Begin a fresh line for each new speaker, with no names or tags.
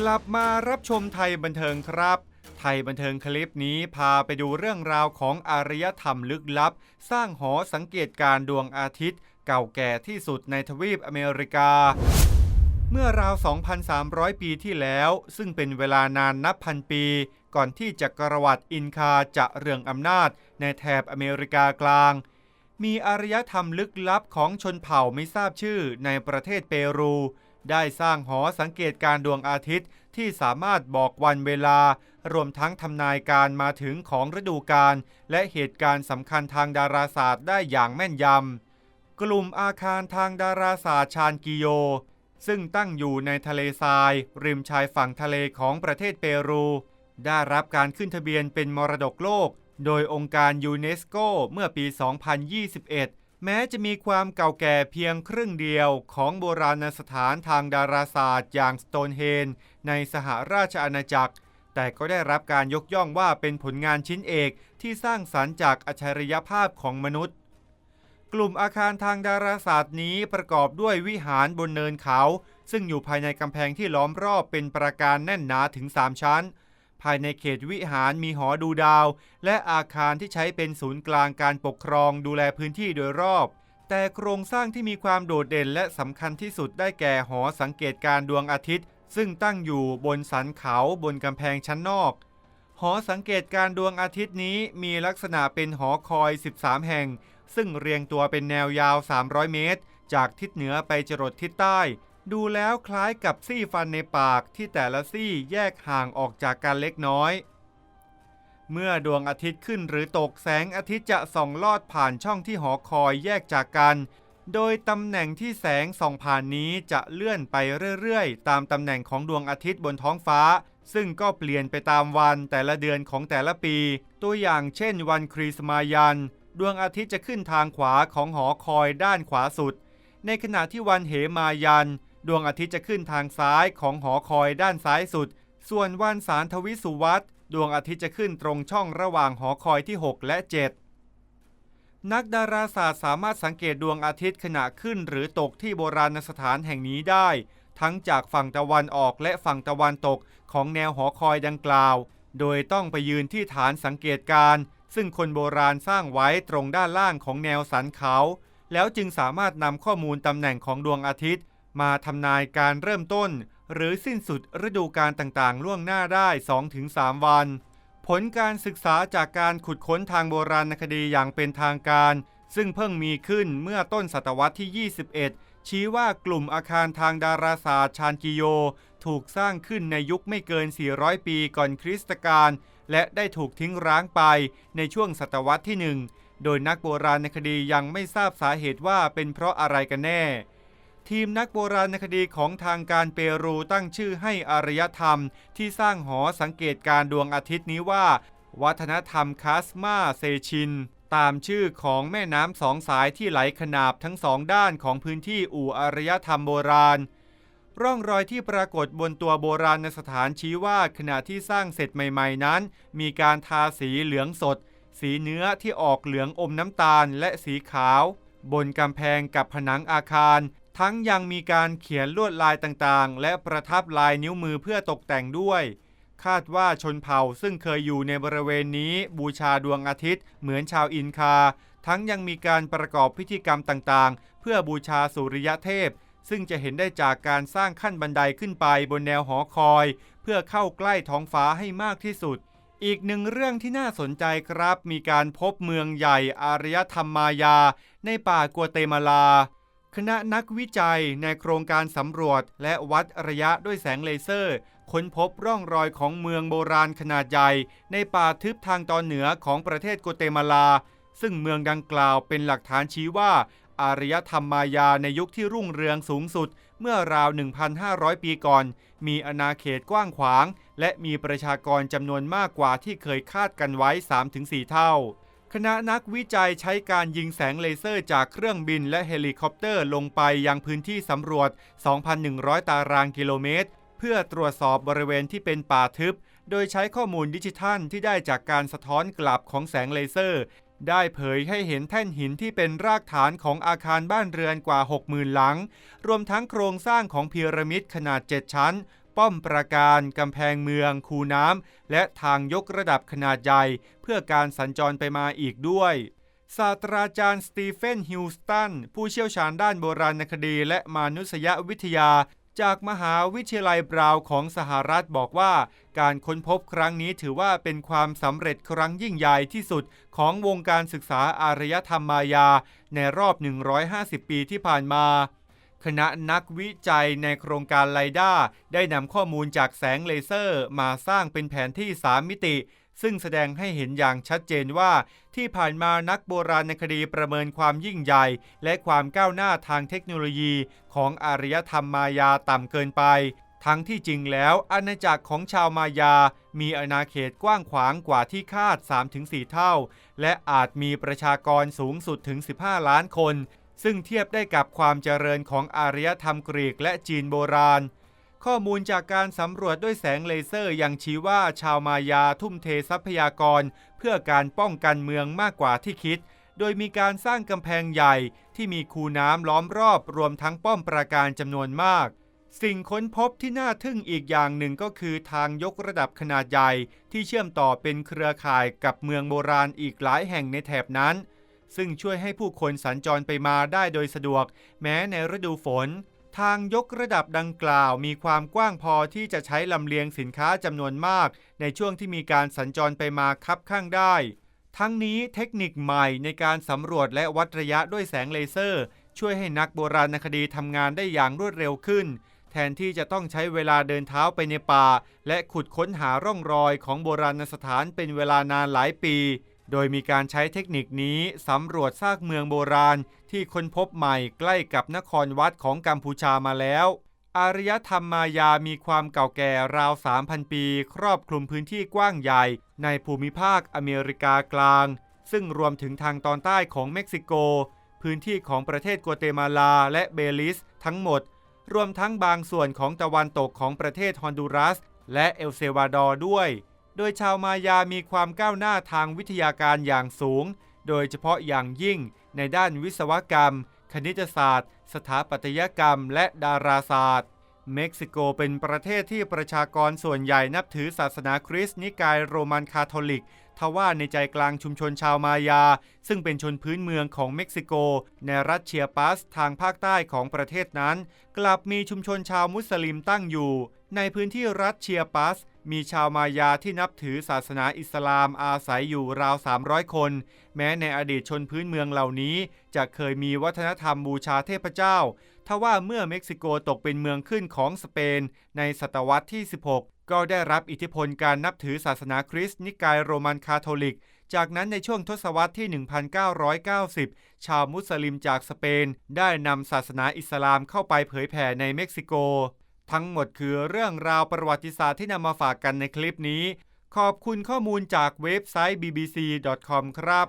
กลับมารับชมไทยบันเทิงครับ ไทยบันเทิงคลิปนี้พาไปดูเรื่องราวของอารยธรรมลึกลับ สร้างหอสังเกตการดวงอาทิตย์ เก่าแก่ที่สุดในทวีปอเมริกา เมื่อราว 2,300 ปีที่แล้ว ซึ่งเป็นเวลานานนับพันปี ก่อนที่จักรวรรดิอินคาจะเรืองอำนาจในแถบอเมริกากลาง มีอารยธรรมลึกลับของชนเผ่าไม่ทราบชื่อในประเทศเปรู ได้สร้างหอสังเกตการดวงอาทิตย์ ที่สามารถบอกวันเวลา รวมทั้งทำนายการมาถึงของฤดูกาลและเหตุการณ์สำคัญทางดาราศาสตร์ได้อย่างแม่นยำ กลุ่มอาคารทางดาราศาสตร์ชานกิโย ซึ่งตั้งอยู่ในทะเลทราย ริมชายฝั่งทะเลของประเทศเปรู ได้รับการขึ้นทะเบียนเป็นมรดกโลก โดยองค์การยูเนสโกเมื่อปี 2021 แม้จะมีความเก่าแก่เพียงครึ่งเดียวของโบราณสถานทางดาราศาสตร์อย่างสโตนเฮนในสหราชอาณาจักร แต่ก็ได้รับการยกย่องว่าเป็นผลงานชิ้นเอกที่สร้างสรรค์จากอัจฉริยภาพของมนุษย์ กลุ่มอาคารทางดาราศาสตร์นี้ประกอบด้วยวิหารบนเนินเขา ซึ่งอยู่ภายในกำแพงที่ล้อมรอบเป็นประการแน่นหนาถึง 3 ชั้น ภายในเขตวิหารมีหอดูดาว และอาคารที่ใช้เป็นศูนย์กลางการปกครองดูแลพื้นที่โดยรอบ แต่โครงสร้างที่มีความโดดเด่นและสำคัญที่สุดได้แก่หอสังเกตการดวงอาทิตย์ ซึ่งตั้งอยู่บนสันเขาบนกำแพงชั้นนอก หอสังเกตการดวงอาทิตย์นี้มีลักษณะเป็นหอคอย 13 แห่ง ซึ่งเรียงตัวเป็นแนวยาว 300 เมตร จากทิศเหนือไปจรดทิศใต้ ดูแล้วคล้ายกับซี่ฟันในปากที่แต่ละซี่แยกห่างออกจากกันเล็กน้อย เมื่อดวงอาทิตย์ขึ้นหรือตกแสงอาทิตย์จะส่องลอดผ่านช่องที่หอคอยแยกจากกัน โดยตำแหน่งที่แสงส่องผ่านนี้จะเลื่อนไปเรื่อยๆ ตามตำแหน่งของดวงอาทิตย์บนท้องฟ้า ซึ่งก็เปลี่ยนไปตามวันแต่ละเดือนของแต่ละปี ตัวอย่างเช่นวันคริสต์มายัน ดวงอาทิตย์จะขึ้นทางขวาของหอคอยด้านขวาสุด ในขณะที่วันเหมายัน ดวงอาทิตย์จะขึ้นทางซ้ายของหอคอยด้านซ้ายสุด ส่วนวันสารทวิสุวัตดวงอาทิตย์จะขึ้นตรงช่องระหว่างหอคอยที่ 6 และ 7 นักดาราศาสตร์สามารถสังเกตดวงอาทิตย์ขณะขึ้นหรือตกที่โบราณสถานแห่งนี้ได้ ทั้งจากฝั่งตะวันออกและฝั่งตะวันตกของแนวหอคอยดังกล่าว โดยต้องไปยืนที่ฐานสังเกตการณ์ซึ่งคนโบราณสร้างไว้ตรงด้านล่างของแนวสันเขา แล้วจึงสามารถนำข้อมูลตำแหน่งของดวงอาทิตย์ มาทำนายการเริ่มต้น หรือสิ้นสุดฤดูกาลต่างๆ ล่วงหน้าได้ 2-3 วัน ผลการศึกษาจากการขุดค้นทางโบราณคดีอย่างเป็นทางการ ซึ่งเพิ่งมีขึ้นเมื่อต้นศตวรรษที่ 21 ชี้ว่ากลุ่มอาคารทางดาราศาสตร์ชานกิโย ถูกสร้างขึ้นในยุคไม่เกิน 400 ปีก่อนคริสตกาลและได้ถูกทิ้งร้างไปในช่วงศตวรรษที่ 1 โดยนักโบราณคดียังไม่ทราบสาเหตุว่าเป็นเพราะอะไรกันแน่ ทีมนักโบราณคดีของทางการเปรูตั้งชื่อให้อารยธรรม ที่สร้างหอสังเกตการดวงอาทิตย์นี้ว่า วัฒนธรรมคาสมาเซชิน ตามชื่อของแม่น้ำสองสายที่ไหลขนาบทั้งสองด้านของพื้นที่อู่อารยธรรมโบราณ ร่องรอยที่ปรากฏบนตัวโบราณสถานชี้ว่าขณะที่สร้างเสร็จใหม่ ๆ นั้น มีการทาสีเหลืองสด สีเนื้อที่ออกเหลืองอมน้ำตาลและสีขาว บนกำแพงกับผนังอาคาร ทั้งยังมีการเขียนลวดลายต่างๆ และประทับลายนิ้วมือเพื่อตกแต่งด้วย คาดว่าชนเผ่าซึ่งเคยอยู่ในบริเวณนี้บูชาดวงอาทิตย์เหมือนชาวอินคา ทั้งยังมีการประกอบพิธีกรรมต่างๆ เพื่อบูชาสุริยเทพ ซึ่งจะเห็นได้จากการสร้างขั้นบันไดขึ้นไปบนแนวหอคอย เพื่อเข้าใกล้ท้องฟ้าให้มากที่สุดอีกหนึ่งเรื่องที่น่าสนใจครับ มีการพบเมืองใหญ่อารยธรรมมายา ในป่ากัวเตมาลา คณะนักวิจัยในโครงการสำรวจและวัดระยะด้วยแสงเลเซอร์ ค้นพบร่องรอยของเมืองโบราณขนาดใหญ่ ในป่าทึบทางตอนเหนือของประเทศโกเตมาลา ซึ่งเมืองดังกล่าวเป็นหลักฐานชี้ว่า อารยธรรมมายาในยุคที่รุ่งเรืองสูงสุด เมื่อราว 1,500 ปีก่อน มีอาณาเขตกว้างขวาง และมีประชากรจำนวนมากกว่าที่เคยคาดกันไว้ 3-4 เท่า คณะนักวิจัยใช้การยิงแสงเลเซอร์จากเครื่องบินและเฮลิคอปเตอร์ลงไปยังพื้นที่สำรวจ 2,100 ตารางกิโลเมตร เพื่อตรวจสอบบริเวณที่เป็นป่าทึบ โดยใช้ข้อมูลดิจิทัลที่ได้จากการสะท้อนกลับของแสงเลเซอร์ ได้เผยให้เห็นแท่นหินที่เป็นรากฐานของอาคารบ้านเรือนกว่า 60,000 หลัง รวมทั้งโครงสร้างของพีระมิดขนาด 7 ชั้น ป้อมปราการกำแพงเมือง คูน้ำ และทางยกระดับขนาดใหญ่ เพื่อการสัญจรไปมาอีกด้วยศาสตราจารย์สตีเฟนฮิวสตัน ผู้เชี่ยวชาญด้านโบราณคดี และมนุษยวิทยา จากมหาวิทยาลัยบราวของสหรัฐบอกว่า การค้นพบครั้งนี้ถือว่าเป็นความสำเร็จครั้งยิ่งใหญ่ที่สุดของวงการศึกษาอารยธรรมมายา ในรอบ 150 ปีที่ผ่านมา คณะนักวิจัยในโครงการไลด้าได้นำข้อมูลจากแสงเลเซอร์ มาสร้างเป็นแผนที่ 3 มิติ ซึ่งแสดงให้เห็นอย่างชัดเจนว่า ที่ผ่านมานักโบราณคดีประเมินความยิ่งใหญ่ และความก้าวหน้าทางเทคโนโลยีของอารยธรรมมายาต่ำเกินไปทั้งที่จริงแล้วอาณาจักรของชาวมายา มีอาณาเขตกว้างขวางกว่าที่คาด 3-4 เท่า และอาจมีประชากรสูงสุดถึง 15 ล้านคน ซึ่งเทียบได้กับความเจริญของอารยธรรมกรีกและจีนโบราณ ข้อมูลจากการสำรวจด้วยแสงเลเซอร์ยังชี้ว่าชาวมายาทุ่มเททรัพยากร เพื่อการป้องกันเมืองมากกว่าที่คิด โดยมีการสร้างกำแพงใหญ่ที่มีคูน้ำล้อมรอบรวมทั้งป้อมปราการจำนวนมากสิ่งค้นพบที่น่าทึ่งอีกอย่างหนึ่งก็คือทางยกระดับขนาดใหญ่ ที่เชื่อมต่อเป็นเครือข่ายกับเมืองโบราณอีกหลายแห่งในแถบนั้น ซึ่งช่วยให้ผู้คนสัญจรไปมาได้โดยสะดวก แม้ในฤดูฝน ทางยกระดับดังกล่าวมีความกว้างพอที่จะใช้ลำเลียงสินค้าจำนวนมาก ในช่วงที่มีการสัญจรไปมาคับข้างได้ ทั้งนี้เทคนิคใหม่ในการสำรวจและวัดระยะด้วยแสงเลเซอร์ ช่วยให้นักโบราณคดีทำงานได้อย่างรวดเร็วขึ้น แทนที่จะต้องใช้เวลาเดินเท้าไปในป่า และขุดค้นหาร่องรอยของโบราณสถานเป็นเวลานานหลายปี โดยมีการใช้เทคนิคนี้สำรวจซากเมืองโบราณที่ค้นพบใหม่ใกล้กับนครวัดของกัมพูชามาแล้ว อารยธรรมมายามีความเก่าแก่ราว 3,000 ปี ครอบคลุมพื้นที่กว้างใหญ่ ในภูมิภาคอเมริกากลาง ซึ่งรวมถึงทางตอนใต้ของเม็กซิโก พื้นที่ของประเทศกัวเตมาลาและเบลิส ทั้งหมด รวมทั้งบางส่วนของตะวันตกของประเทศฮอนดูรัส และเอลเซวาดอร์ด้วย โดยชาวมายามีความก้าวหน้าทางวิทยาการอย่างสูง โดยเฉพาะอย่างยิ่งในด้านวิศวกรรม คณิตศาสตร์ สถาปัตยกรรม และดาราศาสตร์ เม็กซิโกเป็นประเทศที่ประชากรส่วนใหญ่นับถือศาสนาคริสต์นิกายโรมันคาทอลิกทว่าในใจกลางชุมชนชาวมายา ซึ่งเป็นชนพื้นเมืองของเม็กซิโก ในรัฐเชียปัสทางภาคใต้ของประเทศนั้น กลับมีชุมชนชาวมุสลิมตั้งอยู่ ในพื้นที่รัฐเชียปัส มีชาวมายาที่นับถือศาสนาอิสลามอาศัยอยู่ราว 300 คน แม้ในอดีตชนพื้นเมืองเหล่านี้ จะเคยมีวัฒนธรรมบูชาเทพเจ้า ทว่าเมื่อเม็กซิโกตกเป็นเมืองขึ้นของสเปน ในศตวรรษที่ 16 ก็ได้รับอิทธิพลการนับถือศาสนาคริสต์นิกายโรมันคาทอลิก จากนั้นในช่วงทศวรรษที่ 1990 ชาวมุสลิมจากสเปน ได้นำศาสนาอิสลามเข้าไปเผยแผ่ในเม็กซิโก ทั้งหมดคือเรื่องราวประวัติศาสตร์ที่นำมาฝากกันในคลิปนี้ ขอบคุณข้อมูลจากเว็บไซต์ bbc.com ครับ